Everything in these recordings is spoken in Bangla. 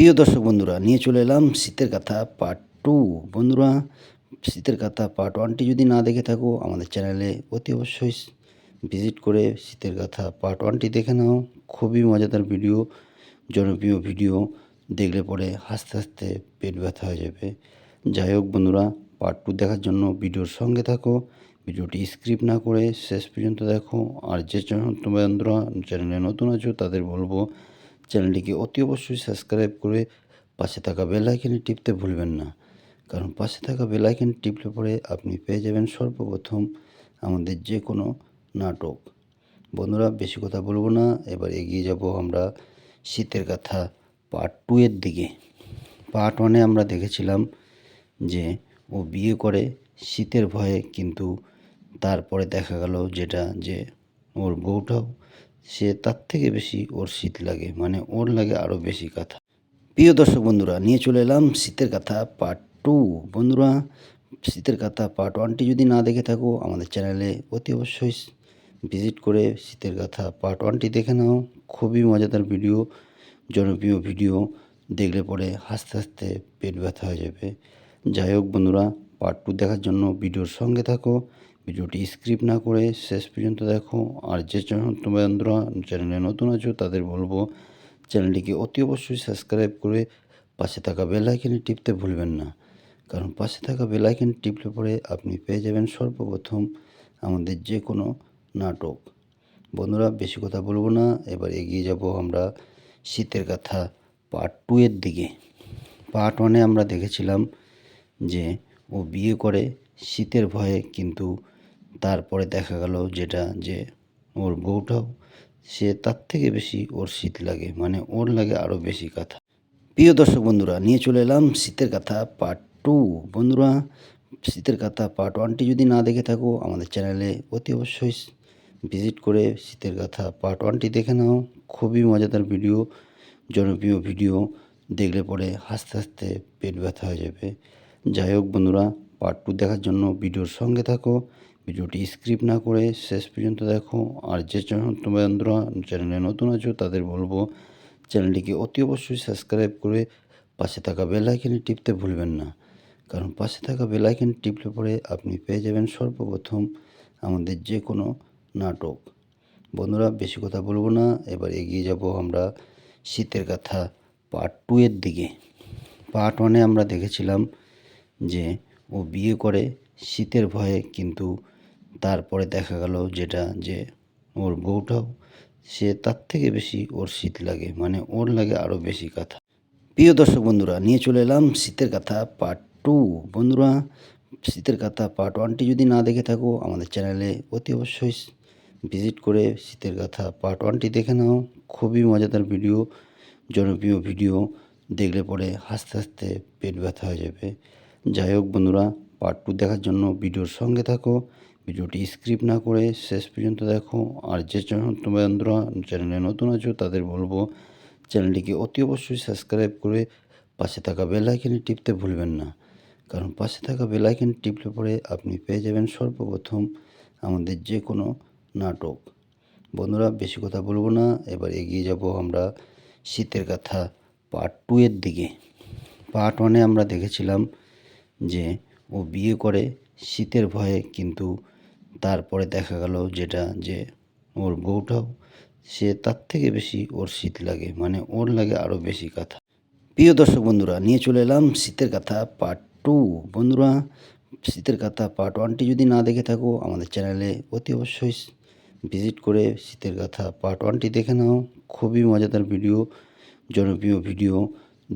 প্রিয় দর্শক বন্ধুরা, নিয়ে চলে এলাম শীতের কথা পার্ট টু বন্ধুরা, শীতের কথা পার্ট ওয়ানটি যদি না দেখে থাকো, আমাদের চ্যানেলে অতি অবশ্যই ভিজিট করে শীতের কথা পার্ট ওয়ানটি দেখে নাও। খুবই মজাদার ভিডিও জনপ্রিয় ভিডিও দেখলে পরে হাসতে হাসতে পেট ব্যথা হয়ে যাবে। যাই হোক বন্ধুরা পার্ট টু দেখার জন্য ভিডিওর সঙ্গে থাকো ভিডিওটি স্ক্রিপ্ট না করে শেষ পর্যন্ত দেখো। আর যে বন্ধুরা, চ্যানেলে নতুন আছো, তাদের বলব চ্যানেলটিকে অতি অবশ্যই সাবস্ক্রাইব করে পাশে থাকা বেল টিপতে ভুলবেন না। কারণ পাশে থাকা বেল টিপলে পরে আপনি পেয়ে যাবেন সর্বপ্রথম আমাদের যে কোনো নাটক। বন্ধুরা, বেশি কথা বলব না। এবার এগিয়ে যাব আমরা শীতের কথা পার্ট টু এর দিকে। পার্ট ওয়ানে আমরা দেখেছিলাম যে ও বিয়ে করে শীতের ভয়ে, কিন্তু তারপরে দেখা গেল যেটা যে ওর বউটাও সে তার থেকে বেশি ওর শীত লাগে মানে ওর লাগে আরও বেশি কথা। প্রিয় দর্শক বন্ধুরা, নিয়ে চলে এলাম শীতের কথা পার্ট টু বন্ধুরা, শীতের কথা পার্ট ওয়ানটি যদি না দেখে থাকো, আমাদের চ্যানেলে অতি অবশ্যই ভিজিট করে শীতের কথা পার্ট ওয়ানটি দেখে নাও। খুবই মজাদার ভিডিও জনপ্রিয় ভিডিও দেখলে পরে হাসতে হাসতে পেট ব্যথা হয়ে যাবে। যাই হোক বন্ধুরা পার্ট টু দেখার জন্য ভিডিওর সঙ্গে থাকো। ভিডিওটি স্ক্রিপ্ট না করে শেষ পর্যন্ত দেখো। আর যে বন্ধুরা চ্যানেলে নতুন আছো, তাদের বলব চ্যানেলটিকে অতি অবশ্যই সাবস্ক্রাইব করে পাশে থাকা বেল টিপতে ভুলবেন না। কারণ পাশে থাকা বেল আইকন টিপলে পরে আপনি পেয়ে যাবেন সর্বপ্রথম আমাদের যে কোনো নাটক। বন্ধুরা, বেশি কথা বলব না। এবার এগিয়ে যাব আমরা শীতের কথা পার্ট টু এর দিকে। পার্ট ওয়ানে আমরা দেখেছিলাম যে ও বিয়ে করে শীতের ভয়ে কিন্তু তারপরে দেখা গেল যেটা যে ওর বউটাও, সে তার থেকে বেশি ওর শীত লাগে মানে ওর লাগে আরও বেশি কথা। প্রিয় দর্শক বন্ধুরা, নিয়ে চলে এলাম শীতের কথা পার্ট টু বন্ধুরা, শীতের কথা পার্ট ওয়ানটি যদি না দেখে থাকো, আমাদের চ্যানেলে অতি অবশ্যই ভিজিট করে শীতের কথা পার্ট ওয়ানটি দেখে নাও। খুবই মজাদার ভিডিও জনপ্রিয় ভিডিও দেখলে পরে হাসতে হাসতে পেট ব্যথা হয়ে যাবে। যাই হোক বন্ধুরা পার্ট টু দেখার জন্য ভিডিওর সঙ্গে থাকো। ভিডিওটি স্ক্রিপ্ট না করে শেষ পর্যন্ত দেখো। আর যে বন্ধুরা চ্যানেলে নতুন আছো, তাদের বলব চ্যানেলটিকে অতি অবশ্যই সাবস্ক্রাইব করে পাশে থাকা বেল টিপতে ভুলবেন না। কারণ পাশে থাকা বেল আইকন টিপলে পরে আপনি পেয়ে যাবেন সর্বপ্রথম আমাদের যে কোনো নাটক। বন্ধুরা, বেশি কথা বলব না। এবার এগিয়ে যাব আমরা শীতের কথা পার্ট টু এর দিকে। পার্ট ওয়ানে আমরা দেখেছিলাম যে ও বিয়ে করে শীতের ভয়ে কিন্তু তারপরে দেখা গেল যেটা যে ওর বউটাও, সে তার থেকে বেশি ওর শীত লাগে মানে ওর লাগে আরও বেশি কথা। প্রিয় দর্শক বন্ধুরা, নিয়ে চলে এলাম শীতের কথা পার্ট টু বন্ধুরা, শীতের কথা পার্ট ওয়ানটি যদি না দেখে থাকো, আমাদের চ্যানেলে অতি অবশ্যই ভিজিট করে শীতের কথা পার্ট ওয়ানটি দেখে নাও। খুবই মজাদার ভিডিও জনপ্রিয় ভিডিও দেখলে পরে হাসতে হাসতে পেট ব্যথা হয়ে যাবে। যাই হোক বন্ধুরা পার্ট টু দেখার জন্য ভিডিওর সঙ্গে থাকো। ভিডিওটি স্ক্রিপ্ট না করে শেষ পর্যন্ত দেখো। আর যে বন্ধুরা, চ্যানেলে নতুন আছো, তাদের বলব চ্যানেলটিকে অতি অবশ্যই সাবস্ক্রাইব করে পাশে থাকা বেল টিপতে ভুলবেন না। কারণ পাশে থাকা বেল আইকন টিপলে পরে আপনি পেয়ে যাবেন সর্বপ্রথম আমাদের যে কোনো নাটক। বন্ধুরা, বেশি কথা বলব না। এবার এগিয়ে যাব আমরা শীতের কথা পার্ট টু এর দিকে। পার্ট ওয়ানে আমরা দেখেছিলাম যে ও বিয়ে করে শীতের ভয়ে কিন্তু তারপরে দেখা গেল যেটা যে ওর বউটাও, সে তার থেকে বেশি ওর শীত লাগে মানে ওর লাগে আরও বেশি কথা। প্রিয় দর্শক বন্ধুরা, নিয়ে চলে এলাম শীতের কথা পার্ট টু বন্ধুরা, শীতের কথা পার্ট ওয়ানটি যদি না দেখে থাকো, আমাদের চ্যানেলে অতি অবশ্যই ভিজিট করে শীতের কথা পার্ট ওয়ানটি দেখে নাও। খুবই মজাদার ভিডিও জনপ্রিয় ভিডিও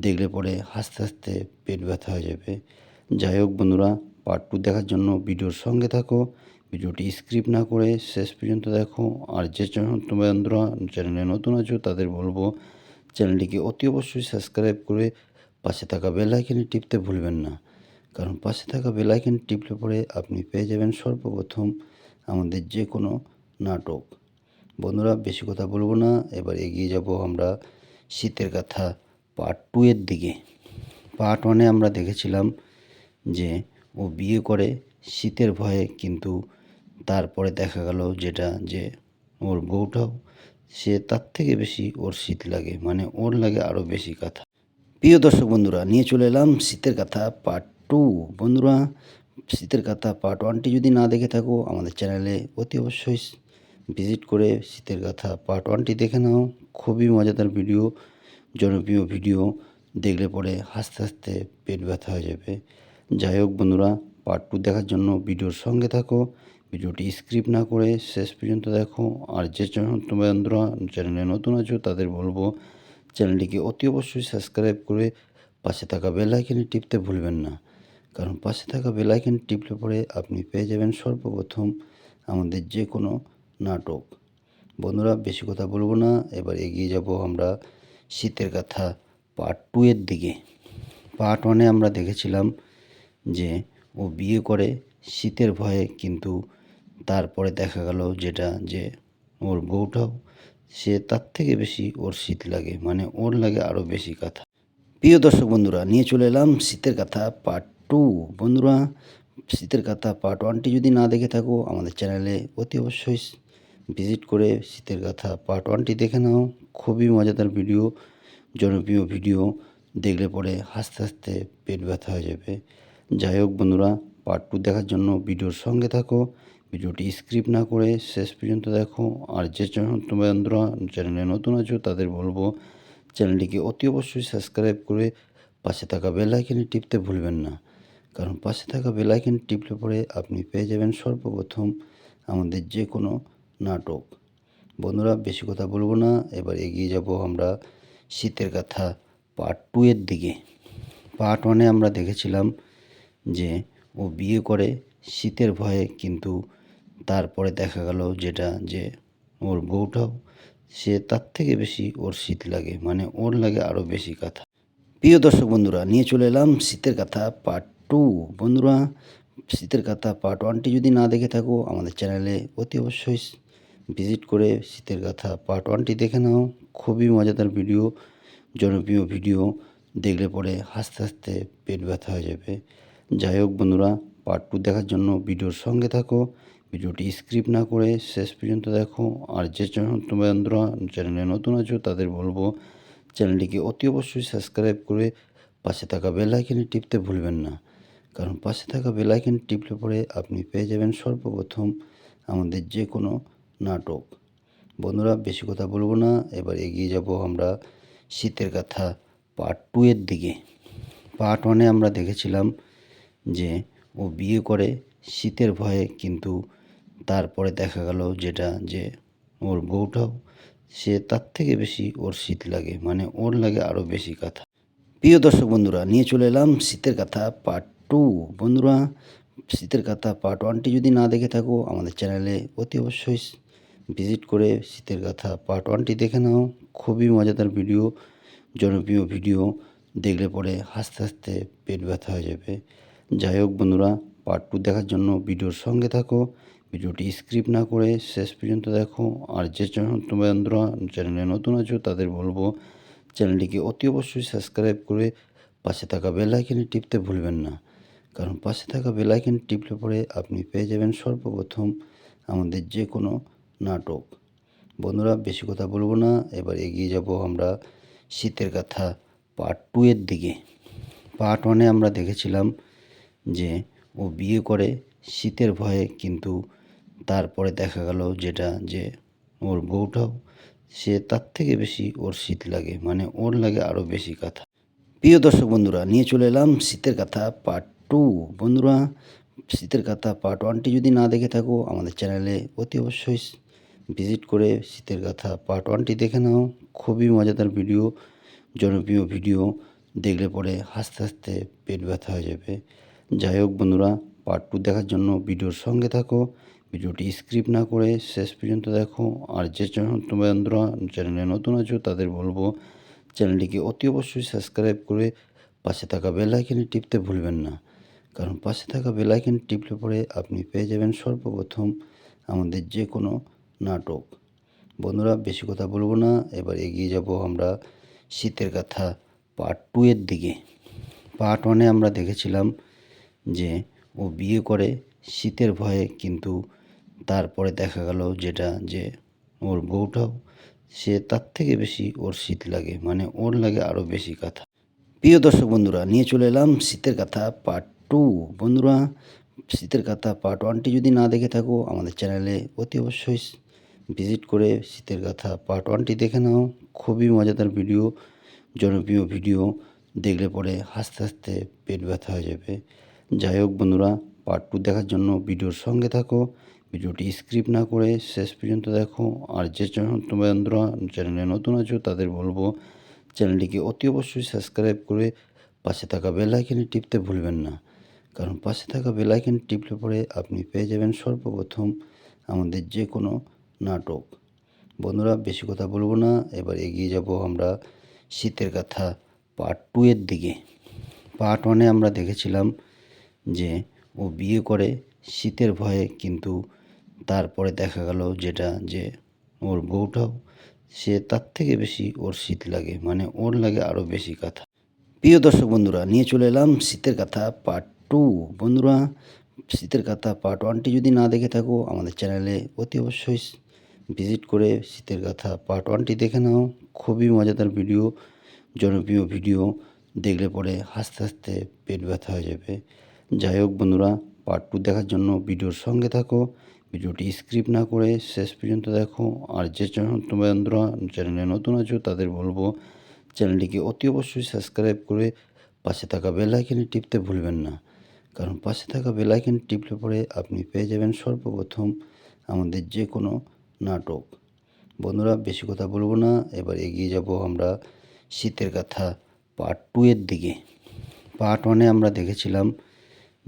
দেখলে পরে হাসতে হাসতে পেট ব্যথা হয়ে যাবে। যাই হোক বন্ধুরা পার্ট টু দেখার জন্য ভিডিওর সঙ্গে থাকো। ভিডিওটি স্ক্রিপ্ট না করে শেষ পর্যন্ত দেখো। আর যে বন্ধুরা চ্যানেলে নতুন আছো, তাদের বলব চ্যানেলটিকে অতি অবশ্যই সাবস্ক্রাইব করে পাশে থাকা বেল টিপতে ভুলবেন না। কারণ পাশে থাকা বেল আইকন টিপলে পরে আপনি পেয়ে যাবেন সর্বপ্রথম আমাদের যে কোনো নাটক। বন্ধুরা, বেশি কথা বলব না। এবার এগিয়ে যাব আমরা শীতের কথা পার্ট টু এর দিকে। পার্ট ওয়ানে আমরা দেখেছিলাম যে ও বিয়ে করে শীতের ভয়ে কিন্তু তারপরে দেখা গেল যেটা যে ওর বউটাও, সে তার থেকে বেশি ওর শীত লাগে মানে ওর লাগে আরও বেশি কথা। প্রিয় দর্শক বন্ধুরা, নিয়ে চলে এলাম শীতের কথা পার্ট টু বন্ধুরা, শীতের কথা পার্ট ওয়ানটি যদি না দেখে থাকো, আমাদের চ্যানেলে অতি অবশ্যই ভিজিট করে শীতের কথা পার্ট ওয়ানটি দেখে নাও। খুবই মজাদার ভিডিও জনপ্রিয় ভিডিও দেখলে পরে হাসতে হাসতে পেট ব্যথা হয়ে যাবে। যাই হোক বন্ধুরা পার্ট টু দেখার জন্য ভিডিওর সঙ্গে থাকো। ভিডিওটি স্ক্রিপ্ট না করে শেষ পর্যন্ত দেখো। আর যে বন্ধুরা, চ্যানেলে নতুন আছো, তাদের বলব চ্যানেলটিকে অতি অবশ্যই সাবস্ক্রাইব করে পাশে থাকা বেল টিপতে ভুলবেন না। কারণ পাশে থাকা বেল আইকন টিপলে পরে আপনি পেয়ে যাবেন সর্বপ্রথম আমাদের যে কোনো নাটক। বন্ধুরা, বেশি কথা বলব না। এবার এগিয়ে যাব আমরা শীতের কথা পার্ট টু এর দিকে। পার্ট ওয়ানে আমরা দেখেছিলাম যে ও বিয়ে করে শীতের ভয়ে কিন্তু তারপরে দেখা গেল যেটা যে ওর বউটাও, সে তার থেকে বেশি ওর শীত লাগে মানে ওর লাগে আরও বেশি কথা। প্রিয় দর্শক বন্ধুরা, নিয়ে চলে এলাম শীতের কথা পার্ট টু বন্ধুরা, শীতের কথা পার্ট ওয়ানটি যদি না দেখে থাকো, আমাদের চ্যানেলে অতি অবশ্যই ভিজিট করে শীতের কথা পার্ট ওয়ানটি দেখে নাও। খুবই মজাদার ভিডিও জনপ্রিয় ভিডিও দেখলে পরে হাসতে হাসতে পেট ব্যথা হয়ে যাবে। যাই হোক বন্ধুরা পার্ট টু দেখার জন্য ভিডিওর সঙ্গে থাকো। ভিডিওটি স্ক্রিপ্ট না করে শেষ পর্যন্ত দেখো। আর যে বন্ধুরা, চ্যানেলে নতুন আছো, তাদের বলব, চ্যানেলটিকে অতি অবশ্যই সাবস্ক্রাইব করে পাশে থাকা বেল টিপতে ভুলবেন না। কারণ পাশে থাকা বেল আইকন টিপলে পরে আপনি পেয়ে যাবেন সর্বপ্রথম আমাদের যে কোনো নাটক। বন্ধুরা, বেশি কথা বলব না। এবার এগিয়ে যাব আমরা শীতের কথা পার্ট টু এর দিকে। পার্ট ওয়ানে আমরা দেখেছিলাম যে ও বিয়ে করে শীতের ভয়ে কিন্তু তারপরে দেখা গেল যেটা যে ওর বউটাও, সে তার থেকে বেশি ওর শীত লাগে মানে ওর লাগে আরও বেশি কথা। প্রিয় দর্শক বন্ধুরা, নিয়ে চলে এলাম শীতের কথা পার্ট টু বন্ধুরা, শীতের কথা পার্ট ওয়ানটি যদি না দেখে থাকো, আমাদের চ্যানেলে অতি অবশ্যই ভিজিট করে শীতের কথা পার্ট ওয়ানটি দেখে নাও। খুবই মজাদার ভিডিও জনপ্রিয় ভিডিও দেখলে পরে হাসতে হাসতে পেট ব্যথা হয়ে যাবে। যাই হোক বন্ধুরা পার্ট টু দেখার জন্য ভিডিওর সঙ্গে থাকো। ভিডিওটি স্ক্রিপ্ট না করে শেষ পর্যন্ত দেখো। আর যে বন্ধুরা, চ্যানেলে নতুন আছো, তাদের বলব চ্যানেলটিকে অতি অবশ্যই সাবস্ক্রাইব করে পাশে থাকা বেল টিপতে ভুলবেন না। কারণ পাশে থাকা বেল আইকন টিপলে পরে আপনি পেয়ে যাবেন সর্বপ্রথম আমাদের যে কোনো নাটক। বন্ধুরা, বেশি কথা বলব না। এবার এগিয়ে যাব আমরা শীতের কথা পার্ট টু এর দিকে। পার্ট ওয়ানে আমরা দেখেছিলাম যে ও বিয়ে করে শীতের ভয়ে কিন্তু তারপরে দেখা গেল যেটা যে ওর বউটাও, সে তার থেকে বেশি ওর শীত লাগে মানে ওর লাগে আরও বেশি কথা। প্রিয় দর্শক বন্ধুরা, নিয়ে চলে এলাম শীতের কথা পার্ট টু বন্ধুরা, শীতের কথা পার্ট ওয়ানটি যদি না দেখে থাকো, আমাদের চ্যানেলে অতি অবশ্যই ভিজিট করে শীতের কথা পার্ট ওয়ানটি দেখে নাও। খুবই মজাদার ভিডিও জনপ্রিয় ভিডিও দেখলে পরে হাসতে হাসতে পেট ব্যথা হয়ে যাবে। যাই হোক বন্ধুরা পার্ট টু দেখার জন্য ভিডিওর সঙ্গে থাকো। ভিডিওটি স্ক্রিপ্ট না করে শেষ পর্যন্ত দেখো। আর যে বন্ধুরা, চ্যানেলে নতুন আছো, তাদের বলব, চ্যানেলটিকে অতি অবশ্যই সাবস্ক্রাইব করে পাশে থাকা বেল টিপতে ভুলবেন না। কারণ পাশে থাকা বেল টিপলে পরে আপনি পেয়ে যাবেন সর্বপ্রথম আমাদের যে কোনো নাটক। বন্ধুরা, বেশি কথা বলব না। এবার এগিয়ে যাব আমরা শীতের কথা পার্ট টু এর দিকে। পার্ট ওয়ানে আমরা দেখেছিলাম যে ও বিয়ে করে শীতের ভয়ে কিন্তু তারপরে দেখা গেল যেটা যে ওর বউটাও, সে তার থেকে বেশি ওর শীত লাগে মানে ওর লাগে আরও বেশি কথা। প্রিয় দর্শক বন্ধুরা, নিয়ে চলে এলাম শীতের কথা পার্ট টু বন্ধুরা, শীতের কথা পার্ট ওয়ানটি যদি না দেখে থাকো, আমাদের চ্যানেলে অতি অবশ্যই ভিজিট করে শীতের কথা পার্ট ওয়ানটি দেখে নাও। খুবই মজাদার ভিডিও জনপ্রিয় ভিডিও দেখলে পরে হাসতে হাসতে পেট ব্যথা হয়ে যাবে। যাই হোক বন্ধুরা পার্ট টু দেখার জন্য ভিডিওর সঙ্গে থাকো। ভিডিওটি স্ক্রিপ্ট না করে শেষ পর্যন্ত দেখো। আর যে বন্ধুরা চ্যানেলে নতুন আছো, তাদের বলব চ্যানেলটিকে অতি অবশ্যই সাবস্ক্রাইব করে পাশে থাকা বেল টিপতে ভুলবেন না। কারণ পাশে থাকা বেল আইকন টিপলে পরে আপনি পেয়ে যাবেন সর্বপ্রথম আমাদের যে কোনো নাটক। বন্ধুরা, বেশি কথা বলব না। এবার এগিয়ে যাব আমরা শীতের কথা পার্ট টু এর দিকে। পার্ট ওয়ানে আমরা দেখেছিলাম যে ও বিয়ে করে শীতের ভয়ে কিন্তু তারপরে দেখা গেল যেটা যে ওর বউটাও, সে তার থেকে বেশি ওর শীত লাগে মানে ওর লাগে আরও বেশি কথা। প্রিয় দর্শক বন্ধুরা, নিয়ে চলে এলাম শীতের কথা পার্ট টু বন্ধুরা, শীতের কথা পার্ট ওয়ানটি যদি না দেখে থাকো, আমাদের চ্যানেলে অতি অবশ্যই ভিজিট করে শীতের কথা পার্ট ওয়ানটি দেখে নাও। খুবই মজাদার ভিডিও জনপ্রিয় ভিডিও দেখলে পরে হাসতে হাসতে পেট ব্যথা হয়ে যাবে। যাই হোক বন্ধুরা পার্ট টু দেখার জন্য ভিডিওর সঙ্গে থাকো। ভিডিওটি স্ক্রিপ্ট না করে শেষ পর্যন্ত দেখো। আর যে বন্ধুরা, চ্যানেলে নতুন আছো, তাদের বলব, চ্যানেলটিকে অতি অবশ্যই সাবস্ক্রাইব করে পাশে থাকা বেল আইকনে টিপতে ভুলবেন না। কারণ পাশে থাকা বেল আইকন টিপলে পরে আপনি পেয়ে যাবেন সর্বপ্রথম আমাদের যে কোনো নাটক। বন্ধুরা, বেশি কথা বলব না। এবার এগিয়ে যাব আমরা শীতের কথা পার্ট টু এর দিকে। পার্ট ওয়ানে আমরা দেখেছিলাম যে ও বিয়ে করে শীতের ভয়ে কিন্তু তারপরে দেখা গেল যেটা যে ওর বউটাও, সে তার থেকে বেশি ওর শীত লাগে মানে ওর লাগে আরও বেশি কথা। প্রিয় দর্শক বন্ধুরা, নিয়ে চলে এলাম শীতের কথা পার্ট টু বন্ধুরা, শীতের কথা পার্ট ওয়ানটি যদি না দেখে থাকো, আমাদের চ্যানেলে অতি অবশ্যই ভিজিট করে শীতের কথা পার্ট ওয়ানটি দেখে নাও। খুবই মজাদার ভিডিও জনপ্রিয় ভিডিও দেখলে পরে হাসতে হাসতে পেট ব্যথা হয়ে যাবে। যাই হোক বন্ধুরা পার্ট টু দেখার জন্য ভিডিওর সঙ্গে থাকো। ভিডিওটি স্ক্রিপ্ট না করে শেষ পর্যন্ত দেখো। আর যে বন্ধুরা, চ্যানেলে নতুন আছো, তাদের বলব চ্যানেলটিকে অতি অবশ্যই সাবস্ক্রাইব করে পাশে থাকা বেল আইকনে টিপতে ভুলবেন না। কারণ পাশে থাকা বেল আইকন টিপলে পরে আপনি পেয়ে যাবেন সর্বপ্রথম আমাদের যে কোনো নাটক। বন্ধুরা, বেশি কথা বলব না। এবার এগিয়ে যাব আমরা শীতের কথা পার্ট টু এর দিকে। পার্ট ওয়ানে আমরা দেখেছিলাম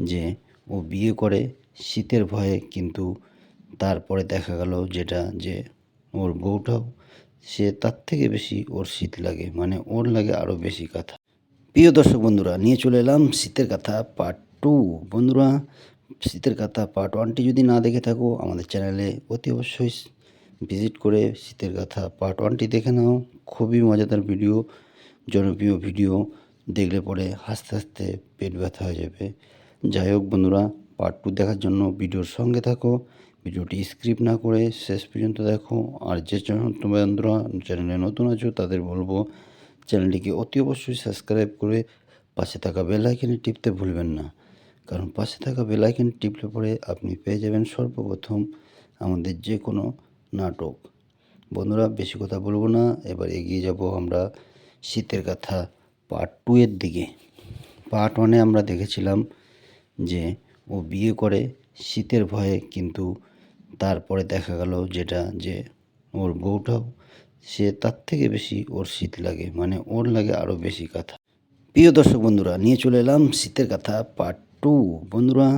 যে ও বিয়ে করে শীতের ভয়ে কিন্তু তারপরে দেখা গেল যেটা যে ওর বউটাও, সে তার থেকে বেশি ওর শীত লাগে মানে ওর লাগে আরও বেশি কথা। প্রিয় দর্শক বন্ধুরা, নিয়ে চলে এলাম শীতের কথা পার্ট টু বন্ধুরা, শীতের কথা পার্ট ওয়ানটি যদি না দেখে থাকো, আমাদের চ্যানেলে অতি অবশ্যই ভিজিট করে শীতের কথা পার্ট ওয়ানটি দেখে নাও। খুবই মজাদার ভিডিও জনপ্রিয় ভিডিও দেখলে পরে হাসতে হাসতে পেট ব্যথা হয়ে যাবে। যাই হোক বন্ধুরা পার্ট টু দেখার জন্য ভিডিওর সঙ্গে থাকো। ভিডিওটি স্ক্রিপ্ট না করে শেষ পর্যন্ত দেখো। আর যে বন্ধুরা, চ্যানেলে নতুন আছো, তাদের বলব চ্যানেলটিকে অতি অবশ্যই সাবস্ক্রাইব করে পাশে থাকা বেল আইকনে টিপতে ভুলবেন না। কারণ পাশে থাকা বেল আইকন টিপলে পরে আপনি পেয়ে যাবেন সর্বপ্রথম আমাদের যে কোনো নাটক। বন্ধুরা, বেশি কথা বলব না। এবার এগিয়ে যাব আমরা শীতের কথা পার্ট টু এর দিকে। পার্ট ওয়ানে আমরা দেখেছিলাম যে ও বিয়ে করে শীতের ভয়ে কিন্তু তারপরে দেখা গেল যেটা যে ওর বউটাও, সে তার থেকে বেশি ওর শীত লাগে মানে ওর লাগে আরও বেশি কথা। প্রিয় দর্শক বন্ধুরা, নিয়ে চলে এলাম শীতের কথা পার্ট টু বন্ধুরা,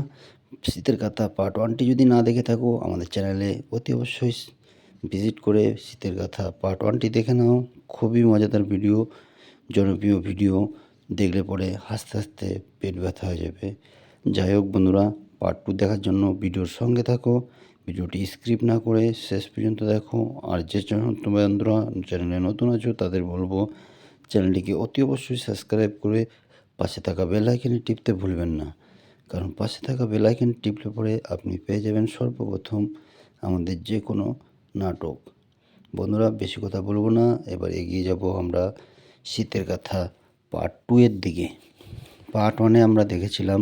শীতের কথা পার্ট ওয়ানটি যদি না দেখে থাকো, আমাদের চ্যানেলে অতি অবশ্যই ভিজিট করে শীতের কথা পার্ট ওয়ানটি দেখে নাও। খুবই মজাদার ভিডিও জনপ্রিয় ভিডিও দেখলে পরে হাসতে হাসতে পেট ব্যথা হয়ে যাবে। যাই হোক বন্ধুরা পার্ট টু দেখার জন্য ভিডিওর সঙ্গে থাকো। ভিডিওটি স্ক্রিপ্ট না করে শেষ পর্যন্ত দেখো। আর যে বন্ধুরা, চ্যানেলে নতুন আছো, তাদের বলব চ্যানেলটিকে অতি অবশ্যই সাবস্ক্রাইব করে পাশে থাকা বেল আইকনে টিপতে ভুলবেন না। কারণ পাশে থাকা বেল আইকন টিপলে পরে আপনি পেয়ে যাবেন সর্বপ্রথম আমাদের যে কোনো নাটক। বন্ধুরা, বেশি কথা বলব না। এবার এগিয়ে যাব আমরা শীতের কথা পার্ট টু এর দিকে। পার্ট ওয়ানে আমরা দেখেছিলাম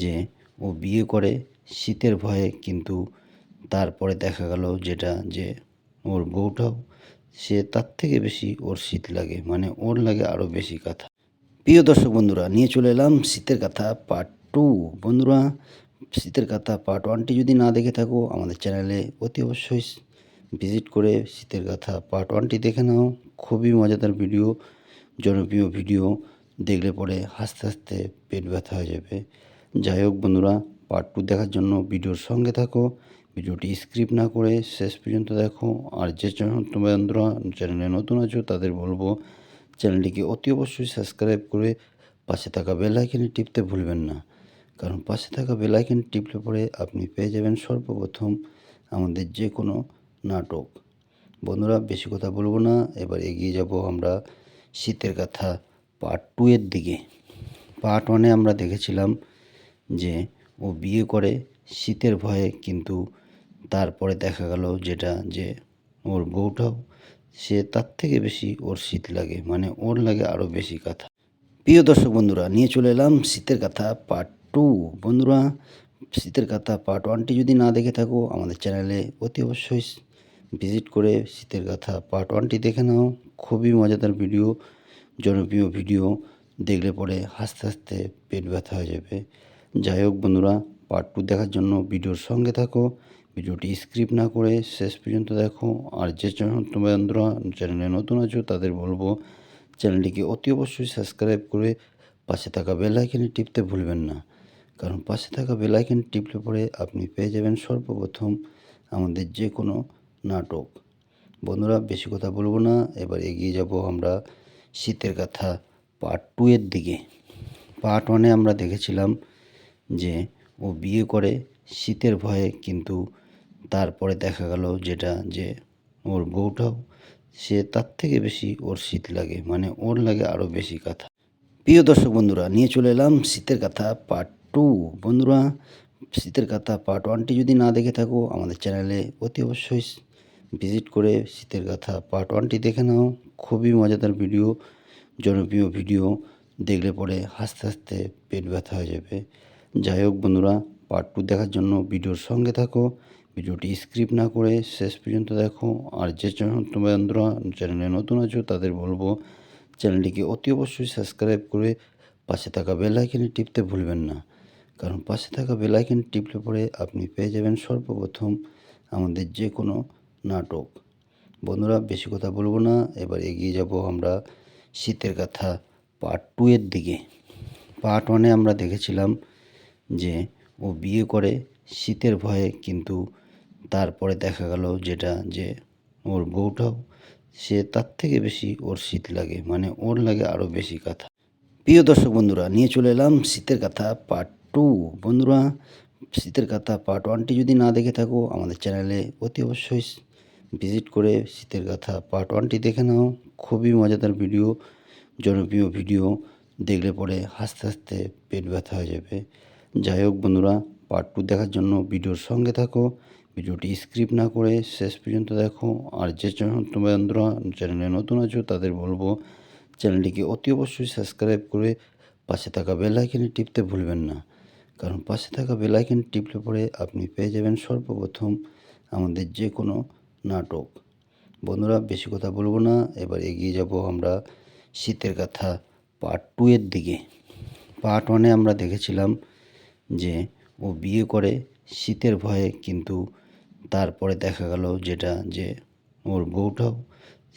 যে ও বিয়ে করে শীতের ভয়ে কিন্তু তারপরে দেখা গেল যেটা যে ওর বউটাও, সে তার থেকে বেশি ওর শীত লাগে মানে ওর লাগে আরও বেশি কথা। প্রিয় দর্শক বন্ধুরা, নিয়ে চলে এলাম শীতের কথা পার্ট টু বন্ধুরা, শীতের কথা পার্ট ওয়ানটি যদি না দেখে থাকো, আমাদের চ্যানেলে অতি অবশ্যই ভিজিট করে শীতের কথা পার্ট ওয়ানটি দেখে নাও। খুবই মজাদার ভিডিও জনপ্রিয় ভিডিও দেখলে পরে হাসতে হাসতে পেট ব্যথা হয়ে যাবে। যাই হোক বন্ধুরা পার্ট টু দেখার জন্য ভিডিওর সঙ্গে থাকো। ভিডিওটি স্ক্রিপ্ট না করে শেষ পর্যন্ত দেখো। আর যে বন্ধুরা, চ্যানেলে নতুন আছো, তাদের বলব চ্যানেলটিকে অতি অবশ্যই সাবস্ক্রাইব করে পাশে থাকা বেল আইকনে টিপতে ভুলবেন না। কারণ পাশে থাকা বেল আইকন টিপলে পরে আপনি পেয়ে যাবেন সর্বপ্রথম আমাদের যে কোনো নাটক। বন্ধুরা, বেশি কথা বলব না। এবার এগিয়ে যাব আমরা শীতের কথা পার্ট টু এর দিকে। পার্ট ওয়ানে আমরা দেখেছিলাম যে ও বিয়ে করে শীতের ভয়ে কিন্তু তারপরে দেখা গেল যেটা যে ওর বউটাও, সে তার থেকে বেশি ওর শীত লাগে মানে ওর লাগে আরও বেশি কথা। প্রিয় দর্শক বন্ধুরা, নিয়ে চলে এলাম শীতের কথা পার্ট টু বন্ধুরা, শীতের কথা পার্ট ওয়ানটি যদি না দেখে থাকো, আমাদের চ্যানেলে অতি অবশ্যই ভিজিট করে শীতের কথা পার্ট ওয়ানটি দেখে নাও। খুবই মজাদার ভিডিও জনপ্রিয় ভিডিও দেখলে পরে হাসতে হাসতে পেট ব্যথা হয়ে যাবে। যাই হোক বন্ধুরা পার্ট টু দেখার জন্য ভিডিওর সঙ্গে থাকো। ভিডিওটি স্ক্রিপ্ট না করে শেষ পর্যন্ত দেখো। আর যে বন্ধুরা, চ্যানেলে নতুন আছো, তাদের বলব চ্যানেলটিকে অতি অবশ্যই সাবস্ক্রাইব করে পাশে থাকা বেল আইকনে টিপতে ভুলবেন না। কারণ পাশে থাকা বেল আইকন টিপলে পরে আপনি পেয়ে যাবেন সর্বপ্রথম আমাদের যে কোনো নাটক। বন্ধুরা, বেশি কথা বলব না। এবার এগিয়ে যাব আমরা শীতের কথা পার্ট টু এর দিকে। পার্ট ওয়ানে আমরা দেখেছিলাম যে ও বিয়ে করে শীতের ভয়ে কিন্তু তারপরে দেখা গেল যেটা যে ওর বউটাও, সে তার থেকে বেশি ওর শীত লাগে মানে ওর লাগে আরও বেশি কথা। প্রিয় দর্শক বন্ধুরা, নিয়ে চলে এলাম শীতের কথা পার্ট টু বন্ধুরা, শীতের কথা পার্ট ওয়ানটি যদি না দেখে থাকো, আমাদের চ্যানেলে অতি অবশ্যই ভিজিট করে শীতের কথা পার্ট ওয়ানটি দেখে নাও। খুবই মজাদার ভিডিও জনপ্রিয় ভিডিও দেখলে পরে হাসতে হাসতে পেট ব্যথা হয়ে যাবে। যাই হোক বন্ধুরা পার্ট টু দেখার জন্য ভিডিওর সঙ্গে থাকো। ভিডিওটি স্ক্রিপ্ট না করে শেষ পর্যন্ত দেখো। আর যে বন্ধুরা, চ্যানেলে নতুন আছো, তাদের বলব চ্যানেলটিকে অতি অবশ্যই সাবস্ক্রাইব করে পাশে থাকা বেল টিপতে ভুলবেন না। কারণ পাশে থাকা বেল আইকন টিপলে পরে আপনি পেয়ে যাবেন সর্বপ্রথম আমাদের যে কোনো নাটক। বন্ধুরা, বেশি কথা বলব না। এবার এগিয়ে যাব আমরা শীতের কথা পার্ট টু এর দিকে। পার্ট ওয়ানে আমরা দেখেছিলাম যে ও বিয়ে করে শীতের ভয়ে কিন্তু তারপরে দেখা গেল যেটা যে ওর বউটাও, সে তার থেকে বেশি ওর শীত লাগে মানে ওর লাগে আরও বেশি কথা। প্রিয় দর্শক বন্ধুরা, নিয়ে চলে এলাম শীতের কথা পার্ট টু বন্ধুরা, শীতের কথা পার্ট ওয়ানটি যদি না দেখে থাকো, আমাদের চ্যানেলে অতি অবশ্যই ভিজিট করে শীতের কথা পার্ট ওয়ানটি দেখে নাও। খুবই মজাদার ভিডিও জনপ্রিয় ভিডিও দেখলে পরে হাসতে হাসতে পেট ব্যথা হয়ে যাবে। যাই হোক বন্ধুরা পার্ট টু দেখার জন্য ভিডিওর সঙ্গে থাকো। ভিডিওটি স্ক্রিপ্ট না করে শেষ পর্যন্ত দেখো। আর যে বন্ধুরা চ্যানেলে নতুন আছো, তাদের বলব চ্যানেলটিকে অতি অবশ্যই সাবস্ক্রাইব করে পাশে থাকা বেল আইকনে টিপতে ভুলবেন না। কারণ পাশে থাকা বেল আইকন টিপলে পরে আপনি পেয়ে যাবেন সর্বপ্রথম আমাদের যে কোনো নাটক। বন্ধুরা, বেশি কথা বলব না। এবার এগিয়ে যাব আমরা শীতের কথা পার্ট টু এর দিকে। পার্ট ওয়ানে আমরা দেখেছিলাম যে ও বিয়ে করে শীতের ভয়ে কিন্তু তারপরে দেখা গেল যেটা যে ওর বউটাও,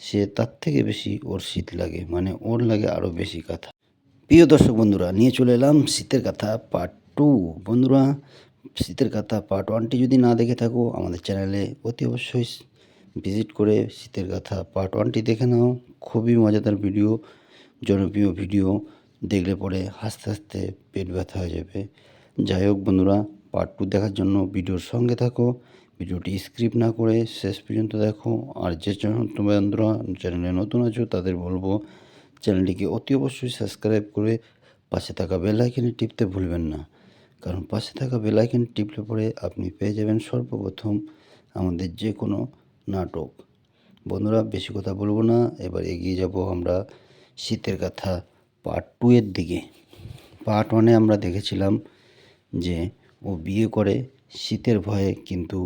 সে তার থেকে বেশি ওর শীত লাগে মানে ওর লাগে আরও বেশি কথা। প্রিয় দর্শক বন্ধুরা, নিয়ে চলে এলাম শীতের কথা পার্ট টু বন্ধুরা, শীতের কথা পার্ট ওয়ানটি যদি না দেখে থাকো, আমাদের চ্যানেলে অতি অবশ্যই ভিজিট করে শীতের কথা পার্ট ওয়ানটি দেখে নাও। খুবই মজাদার ভিডিও জনপ্রিয় ভিডিও দেখলে পরে হাসতে হাসতে পেট ব্যথা হয়ে যাবে। যাই হোক বন্ধুরা পার্ট টু দেখার জন্য ভিডিওর সঙ্গে থাকো। ভিডিওটি স্ক্রিপ্ট না করে শেষ পর্যন্ত দেখো। আর যে বন্ধুরা চ্যানেলে নতুন আছো, তাদের বলব চ্যানেলটিকে অতি অবশ্যই সাবস্ক্রাইব করে পাশে থাকা বেল আইকনে টিপতে ভুলবেন না। কারণ পাশে থাকা বেল আইকন টিপলে পরে আপনি পেয়ে যাবেন সর্বপ্রথম আমাদের যে কোনো নাটক। বন্ধুরা, বেশি কথা বলব না। এবার এগিয়ে যাব আমরা শীতের কথা পার্ট টু এর দিকে। পার্ট ওয়ানে আমরা দেখেছিলাম যে ও বিয়ে করে শীতের ভয়ে কিন্তু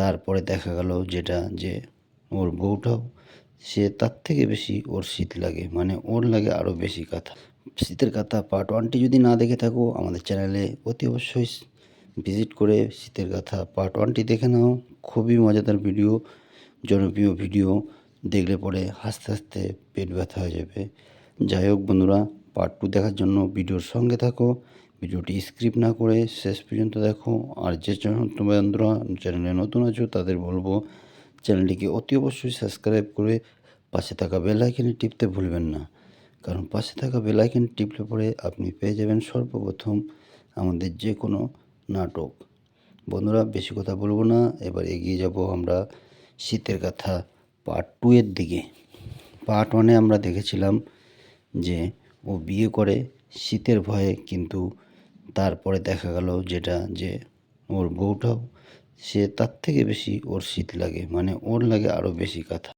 তারপরে দেখা গেল যেটা যে ওর বউটাও, সে তার থেকে বেশি ওর শীত লাগে মানে ওর লাগে আরও বেশি কথা। শীতের কথা পার্ট ওয়ানটি যদি না দেখে থাকো, আমাদের চ্যানেলে অতি অবশ্যই ভিজিট করে শীতের কথা পার্ট ওয়ানটি দেখে নাও। খুবই মজাদার ভিডিও জনপ্রিয় ভিডিও দেখলে পরে হাসতে হাসতে পেট ব্যথা হয়ে যাবে। যাই হোক বন্ধুরা পার্ট টু দেখার জন্য ভিডিওর সঙ্গে থাকো। ভিডিওটি স্ক্রিপ্ট না করে শেষ পর্যন্ত দেখো। আর যে বন্ধুরা চ্যানেলে নতুন আছো, তাদের বলব চ্যানেলটিকে অতি অবশ্যই সাবস্ক্রাইব করে পাশে থাকা বেল টিপতে ভুলবেন না। কারণ পাশে থাকা বেল আইকন টিপলে পরে আপনি পেয়ে যাবেন সর্বপ্রথম আমাদের যে কোনো নাটক। বন্ধুরা, বেশি কথা বলব না। এবার এগিয়ে যাব আমরা শীতের কথা পার্ট টু এর দিকে। পার্ট ওয়ানে আমরা দেখেছিলাম যে ও বিয়ে করে শীতের ভয়ে কিন্তু তারপরে দেখা গেল যেটা যে ওর বউটাও, সে তার থেকে বেশি ওর শীত লাগে মানে ওর লাগে আরও বেশি কথা।